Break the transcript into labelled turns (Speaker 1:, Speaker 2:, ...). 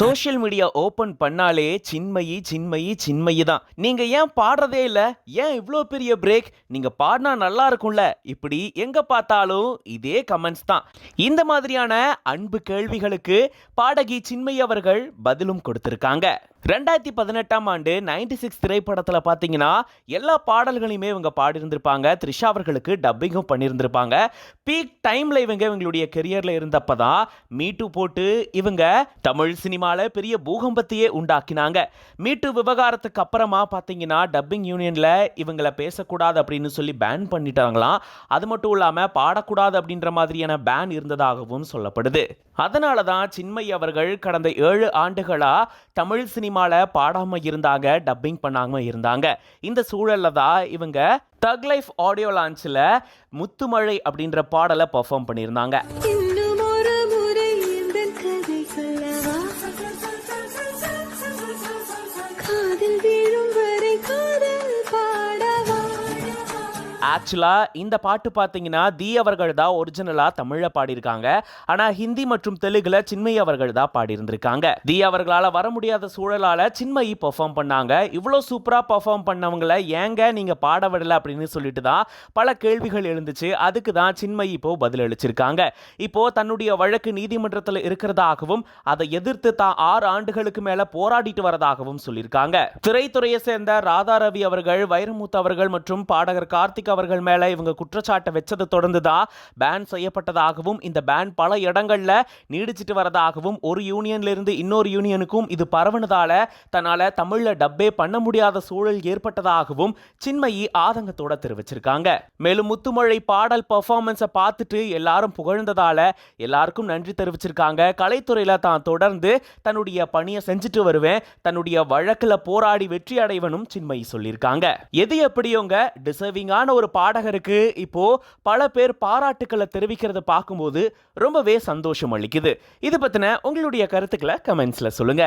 Speaker 1: Social media open பண்ணாலே சின்மயி சின்மயி சின்மயி தான் நீங்க ஏன் பாடுறதே இல்ல? ஏன் இவ்வளோ பெரிய பிரேக் நீங்க பாடினா நல்லா இருக்கும்ல. இப்படி எங்க பார்த்தாலும் இதே கமெண்ட்ஸ் தான். இந்த மாதிரியான அன்பு கேள்விகளுக்கு பாடகி சின்மயி அவர்கள் பதிலும் கொடுத்திருக்காங்க. ரெண்டாயிரத்தி பதினெட்டாம் ஆண்டு நைன்டி சிக்ஸ் திரைப்படத்தில் பார்த்தீங்கன்னா எல்லா பாடல்களையுமே இவங்க பாடியிருந்திருப்பாங்க. த்ரிஷா அவர்களுக்கு டப்பிங்கும் பண்ணியிருந்திருப்பாங்க. பீக் டைமில் இவங்க இவங்களுடைய கெரியரில் இருந்தப்போ தான் மீட்டு போட்டு இவங்க தமிழ் சினிமா சினிமாவில் பெரிய பூகம்பத்தையே உண்டாக்கினாங்க. மீட்டு விவகாரத்துக்கு அப்புறமா பாத்தீங்கன்னா டப்பிங் யூனியன்ல இவங்களை பேசக்கூடாது அப்படின்னு சொல்லி பேன் பண்ணிட்டாங்களாம். அது மட்டும் இல்லாம பாடக்கூடாது அப்படின்ற மாதிரியான பேன் இருந்ததாகவும் சொல்லப்படுது. அதனால தான் சின்மயி அவர்கள் கடந்த ஏழு ஆண்டுகளா தமிழ் சினிமாவில் பாடாமல் இருந்தாங்க டப்பிங் பண்ணாம இருந்தாங்க. இந்த சூழல்ல தான் இவங்க தக் லைஃப் ஆடியோ லான்ச்சில் முத்துமழை அப்படின்ற பாடலை பெர்ஃபார்ம் பண்ணியிருந்தாங்க. ஆக்சுவலா இந்த பாட்டு பார்த்தீங்கன்னா தி அவர்கள் தான் ஒரிஜினலா தமிழில் பாடியிருக்காங்க. ஆனா ஹிந்தி மற்றும் தெலுங்குல சின்மயி அவர்கள் தான் பாடியிருந்திருக்காங்க. தி அவர்களால் வர முடியாத சூழலால சின்மயி பெர்ஃபார்ம் பண்ணாங்க. இவ்வளோ சூப்பரா பெர்ஃபார்ம் பண்ணவங்கள ஏங்க நீங்க பாட விடலை அப்படின்னு சொல்லிட்டு தான் பல கேள்விகள் எழுந்துச்சு. அதுக்கு தான் சின்மயி இப்போ பதில் அளிச்சிருக்காங்க. இப்போ தன்னுடைய வழக்கு நீதிமன்றத்தில் இருக்கிறதாகவும் அதை எதிர்த்து தான் ஆறு ஆண்டுகளுக்கு மேலே போராடிட்டு வரதாகவும் சொல்லியிருக்காங்க. திரைத்துறையை சேர்ந்த ராதா ரவி அவர்கள் வைரமுத்து அவர்கள் மற்றும் பாடகர் கார்த்திக் அவர்கள் மேல இவங்க குற்றச்சாட்டை வச்சதை தொடர்ந்து தான் பேன் செய்யப்பட்டதாகவும் இந்த பேன் பல இடங்களில் நீடிச்சிட்டு வரதாகவும் ஒரு யூனியன்லேருந்து இன்னொரு யூனியனுக்கும் இது பரவுனதால தன்னால தமிழ்ல டப்பே பண்ண முடியாத சூழல் ஏற்பட்டதாகவும் சின்மயி ஆதங்கத்தோட தெரிவிச்சிருக்காங்க. மேலும் முத்துமழை பாடல் பர்ஃபார்மன்ஸை பார்த்துட்டு எல்லாரும் புகழ்ந்ததால எல்லாருக்கும் நன்றி தெரிவிச்சிருக்காங்க. கலைத்துறையில் தான் தொடர்ந்து தன்னுடைய பணியை செஞ்சுட்டு வருவேன். தன்னுடைய வழக்குல போராடி வெற்றி அடைவனும் சின்மயி சொல்லியிருக்காங்க. எது எப்படியோங்க? டிசர்விங்கான ஒரு பாடகருக்கு இப்போ பல பேர் பாராட்டுக்களை தெரிவிக்கிறத பார்க்கும்போது ரொம்பவே சந்தோஷம் அளிக்குது. இது பத்தின உங்களுடைய கருத்துக்களை கமெண்ட்ஸ்ல சொல்லுங்க.